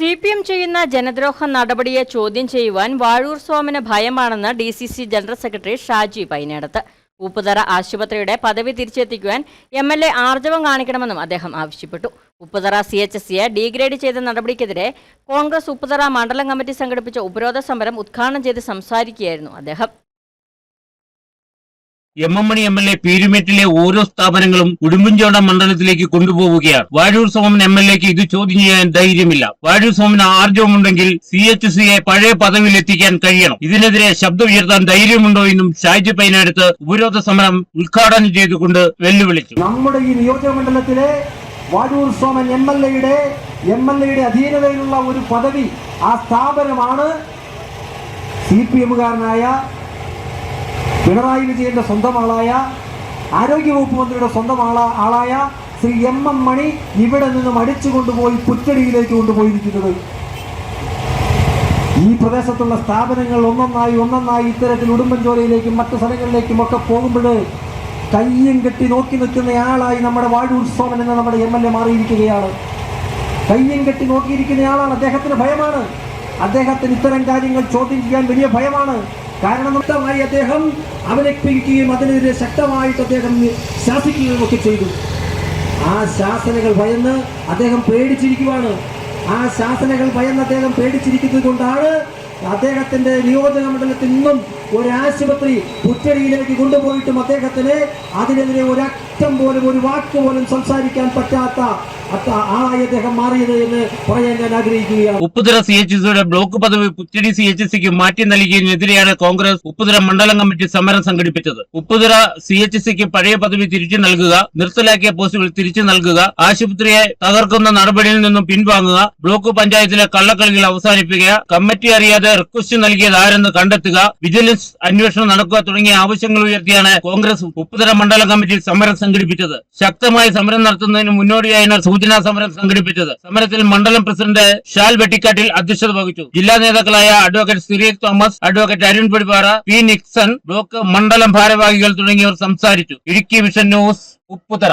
C P M ചെയ്യുന്ന ജനദ്രോഹ നടപടിയെ ചോദ്യം ചെയ്യുവാൻ വാഴൂർ സോമന് ഭയമാണെന്ന് D C C general secretary Shaji Painadath. Upputhara ആശുപത്രിയുടെ പദവി തിരിച്ചെത്തിക്കുവാൻ എം എൽ എ ആർജവം കാണിക്കണമെന്നും അദ്ദേഹം ആവശ്യപ്പെട്ടു. ഉപ്പുതറ സി എച്ച് എസ് സിയെ ഡീഗ്രേഡ് ചെയ്ത നടപടിക്കെതിരെ കോൺഗ്രസ് ഉപ്പുതറ മണ്ഡലം കമ്മിറ്റി സംഘടിപ്പിച്ച ഉപരോധ സമരം ഉദ്ഘാടനം ചെയ്ത് സംസാരിക്കുകയായിരുന്നു അദ്ദേഹം. M M Mani M L A പീരുമേട്ടിലെ ഓരോ സ്ഥാപനങ്ങളും ഉടുമ്പൻചോട മണ്ഡലത്തിലേക്ക് കൊണ്ടുപോവുകയാണ്. വാഴൂർ സോമൻ എം എൽ എക്ക് ഇത് ചോദ്യം ചെയ്യാൻ ധൈര്യമില്ല. വാഴൂർ സോമന് ആർജവമുണ്ടെങ്കിൽ സി എച്ച് സിയെ പഴയ പദവിയിൽ എത്തിക്കാൻ കഴിയണം. ഇതിനെതിരെ ശബ്ദം ഉയർത്താൻ ധൈര്യമുണ്ടോ എന്നും ഷാജി പൈനടുത്ത് ഉപരോധ സമരം ഉദ്ഘാടനം ചെയ്തുകൊണ്ട് വെല്ലുവിളിച്ചു. നമ്മുടെ ഈ നിയോജകമണ്ഡലത്തിലെ വാഴൂർ സോമൻ എം എൽ എയുടെ എം എൽ എയുടെ അധീനതയിലുള്ള ഒരു പദവി ആ സ്ഥാപനമാണ്. സി പി എമ്മുകാരനായ പിണറായി വിജയന്റെ സ്വന്തം ആളായ ആരോഗ്യവകുപ്പ് മന്ത്രിയുടെ സ്വന്തം ആളാ ആളായ ശ്രീ എം എം മണി ഇവിടെ നിന്നും അടിച്ചു കൊണ്ടുപോയി പുറ്റടിയിലേക്ക് കൊണ്ടുപോയിരിക്കുന്നത്. ഈ പ്രദേശത്തുള്ള സ്ഥാപനങ്ങൾ ഒന്നൊന്നായി ഒന്നൊന്നായി ഇത്തരത്തിൽ ഉടുമ്പൻചോലയിലേക്കും മറ്റു സ്ഥലങ്ങളിലേക്കും ഒക്കെ പോകുമ്പോൾ കയ്യും കെട്ടി നോക്കി നിൽക്കുന്ന ആളായി നമ്മുടെ വാഴൂർ സോമൻ എന്ന നമ്മുടെ എം എൽ എ മാറിയിരിക്കുകയാണ്. കയ്യും കെട്ടി നോക്കിയിരിക്കുന്നയാളാണ് അദ്ദേഹത്തിന് ഭയമാണ്. അദ്ദേഹത്തിന് ഇത്തരം കാര്യങ്ങൾ ചോദ്യം ചെയ്യാൻ വലിയ ഭയമാണ്. കാരണം വ്യക്തമായി അദ്ദേഹം അവലംബിക്കുകയും അതിനെതിരെ ശക്തമായിട്ട് അദ്ദേഹം ശാസിക്കുകയും ഒക്കെ ചെയ്തു. ആ ശാസനകൾ ഭയന്ന് അദ്ദേഹം പേടിച്ചിരിക്കുവാണ്. ആ ശാസനകൾ ഭയന്ന് അദ്ദേഹം പേടിച്ചിരിക്കുന്നത് കൊണ്ടാണ് അദ്ദേഹത്തിന്റെ നിയോജക മണ്ഡലത്തിൽ നിന്നും ഒരു ആശുപത്രി പുറ്റടിയിലേക്ക് കൊണ്ടുപോയിട്ടും അദ്ദേഹത്തിന് അതിനെതിരെ ഒരറ്റം പോലും ഒരു വാക്ക് പോലും സംസാരിക്കാൻ പറ്റാത്ത ഉപ്പുതിര ഉപ്പുതറ സി എച്ച് സിയുടെ ബ്ലോക്ക് പദവി പുറ്റടി സി എച്ച് സിക്ക് മാറ്റി നൽകിയതിനെതിരെയാണ് കോൺഗ്രസ് ഉപ്പുതറ മണ്ഡലം കമ്മിറ്റി സമരം സംഘടിപ്പിച്ചത്. ഉപ്പുതറ സി എച്ച് സിക്ക് പഴയ പദവി തിരിച്ചു നൽകുക നിർത്തലാക്കിയ പോസ്റ്റുകൾ തിരിച്ചു നൽകുക ആശുപത്രിയെ തകർക്കുന്ന നടപടിയിൽ നിന്നും പിൻവാങ്ങുക ബ്ലോക്ക് പഞ്ചായത്തിലെ കള്ളക്കളികൾ അവസാനിപ്പിക്കുക കമ്മിറ്റി അറിയാതെ റിക്വസ്റ്റ് നൽകിയത് ആരെന്ന് കണ്ടെത്തുക വിജിലൻസ് അന്വേഷണം നടക്കുക തുടങ്ങിയ ആവശ്യങ്ങൾ ഉയർത്തിയാണ് കോൺഗ്രസ് ഉപ്പുതര മണ്ഡലം കമ്മിറ്റി സമരം സംഘടിപ്പിച്ചത്. ശക്തമായ സമരം നടത്തുന്നതിന് മുന്നോടിയായാണ് സൂചനാ സമരം സംഘടിപ്പിച്ചത്. സമരത്തിൽ മണ്ഡലം പ്രസിഡന്റ് ഷാൽ വെട്ടിക്കാട്ടിൽ അധ്യക്ഷത വഹിച്ചു. ജില്ലാ നേതാക്കളായ advocate Cyriac Thomas advocate Arun പിടിപാറ P Nixon block മണ്ഡലം ഭാരവാഹികൾ തുടങ്ങിയവർ സംസാരിച്ചു. Idukki vision news Upputhara